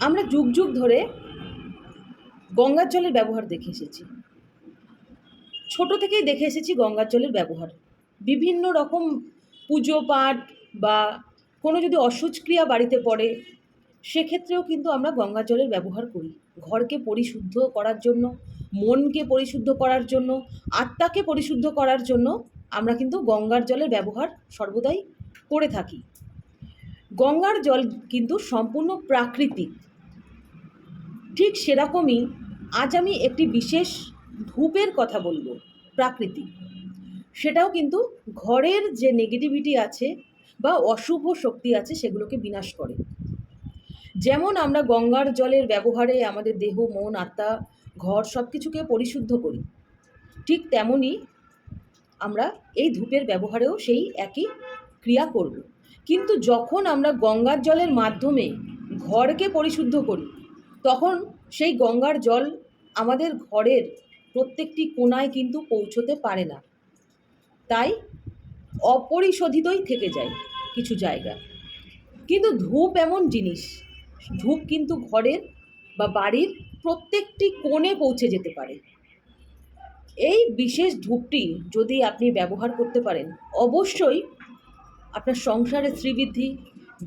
আমরা যুগ যুগ ধরে গঙ্গার জলের ব্যবহার দেখে এসেছি। ছোট থেকেই দেখে এসেছি গঙ্গার জলের ব্যবহার। বিভিন্ন রকম পুজো পাঠ বা কোনো যদি অসুচ ক্রিয়া বাড়িতে পড়ে, সেক্ষেত্রেও কিন্তু আমরা গঙ্গার জলের ব্যবহার করি। ঘরকে পরিশুদ্ধ করার জন্য, মনকে পরিশুদ্ধ করার জন্য, আত্মাকে পরিশুদ্ধ করার জন্য আমরা কিন্তু গঙ্গার জলের ব্যবহার সর্বদাই করে থাকি। গঙ্গার জল কিন্তু সম্পূর্ণ প্রাকৃতিক। ঠিক সেরকমই আজ আমি একটি বিশেষ ধূপের কথা বলব, প্রাকৃতিক। সেটাও কিন্তু ঘরের যে নেগেটিভিটি আছে বা অশুভ শক্তি আছে সেগুলোকে বিনাশ করে। যেমন আমরা গঙ্গার জলের ব্যবহারে আমাদের দেহ, মন, আত্মা, ঘর সব কিছুকে পরিশুদ্ধ করি, ঠিক তেমনই আমরা এই ধূপের ব্যবহারেও সেই একই ক্রিয়া করব। কিন্তু যখন আমরা গঙ্গার জলের মাধ্যমে ঘরকে পরিশুদ্ধ করি তখন সেই গঙ্গার জল আমাদের ঘরের প্রত্যেকটি কোনায় কিন্তু পৌঁছতে পারে না। তাই অপরিশোধিতই থেকে যায় কিছু জায়গা। কিন্তু ধূপ এমন জিনিস, ধূপ কিন্তু ঘরের বা বাড়ির প্রত্যেকটি কোণে পৌঁছে যেতে পারে। এই বিশেষ ধূপটি যদি আপনি ব্যবহার করতে পারেন, অবশ্যই আপনার সংসারের শ্রীবৃদ্ধি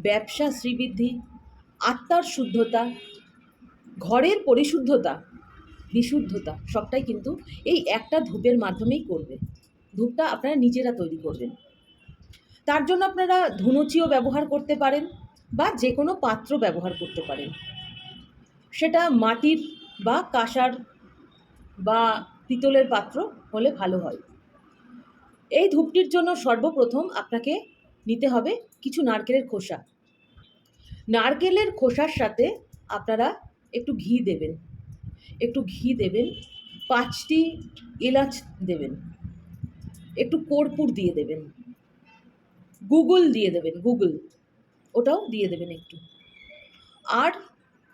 ব্যবসা শ্রীবৃদ্ধি, আত্মার শুদ্ধতা ঘরের পরিশুদ্ধতা, বিশুদ্ধতা সবটাই কিন্তু এই একটা ধূপের মাধ্যমেই করবে। ধূপটা আপনারা নিজেরা তৈরি করবেন। তার জন্য আপনারা ধুনুচিও ব্যবহার করতে পারেন বা যে কোনো পাত্র ব্যবহার করতে পারেন। সেটা মাটির বা কাঁসার বা পিতলের পাত্র হলে ভালো হয়। এই ধূপটির জন্য সর্বপ্রথম আপনাকে নিতে হবে কিছু নারকেলের খোসা। নারকেলের খোসার সাথে আপনারা একটু ঘি দেবেন। একটু ঘি দেবেন, পাঁচটি এলাচ দেবেন, একটু কর্পূর দিয়ে দেবেন, গুগল দিয়ে দেবেন, গুগল, ওটাও দিয়ে দেবেন একটু। আর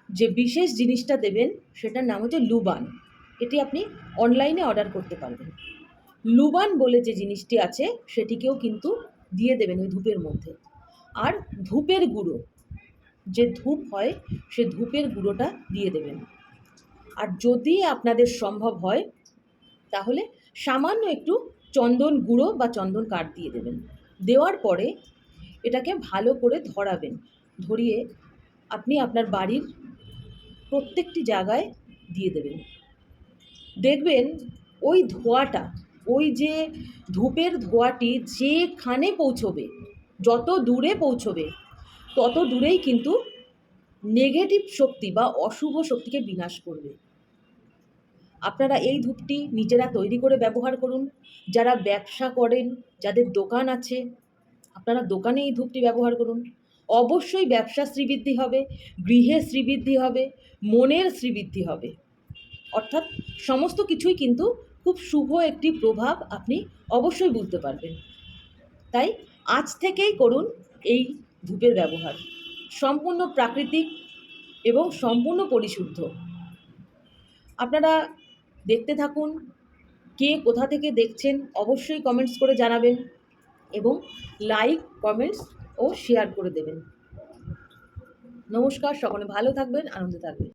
যে বিশেষ জিনিসটা দেবেন, সেটার নাম হচ্ছে লুবান। এটি আপনি অনলাইনে অর্ডার করতে পারবেন। লুবান বলে যে জিনিসটি আছে, সেটিকেও কিন্তু দিয়ে দেবেন ওই ধূপের মধ্যে। আর ধূপের গুঁড়ো যে ধূপ হয়, সে ধূপের গুঁড়োটা দিয়ে দেবেন। আর যদি আপনাদের সম্ভব হয়, তাহলে সামান্য একটু চন্দন গুঁড়ো বা চন্দন কাঠ দিয়ে দেবেন। দেওয়ার পরে এটাকে ভালো করে ধরাবেন। ধরিয়ে আপনি আপনার বাড়ির প্রত্যেকটি জায়গায় দিয়ে দেবেন। দেখবেন ওই ধোঁয়াটা, ওই যে ধূপের ধোঁয়াটি যেখানে পৌঁছবে, যত দূরে পৌঁছবে তত দূরেই কিন্তু নেগেটিভ শক্তি বা অশুভ শক্তিকে বিনাশ করবে। আপনারা এই ধূপটি নিজেরা তৈরি করে ব্যবহার করুন। যারা ব্যবসা করেন, যাদের দোকান আছে, আপনারা দোকানে এই ধূপটি ব্যবহার করুন। অবশ্যই ব্যবসা শ্রীবৃদ্ধি হবে, গৃহে শ্রীবৃদ্ধি হবে, মনের শ্রীবৃদ্ধি হবে। অর্থাৎ সমস্ত কিছুই কিন্তু খুব শুভ একটি প্রভাব আপনি অবশ্যই বুঝতে পারবেন। তাই আজ থেকেই করুন এই ধূপের ব্যবহার। সম্পূর্ণ প্রাকৃতিক এবং সম্পূর্ণ পরিশুদ্ধ। আপনারা দেখতে থাকুন, কে কোথা থেকে দেখছেন, অবশ্যই কমেন্টস করে জানাবেন এবং লাইক কমেন্টস ও শেয়ার করে দেবেন। নমস্কার, সকলে ভালো থাকবেন, আনন্দে থাকবেন।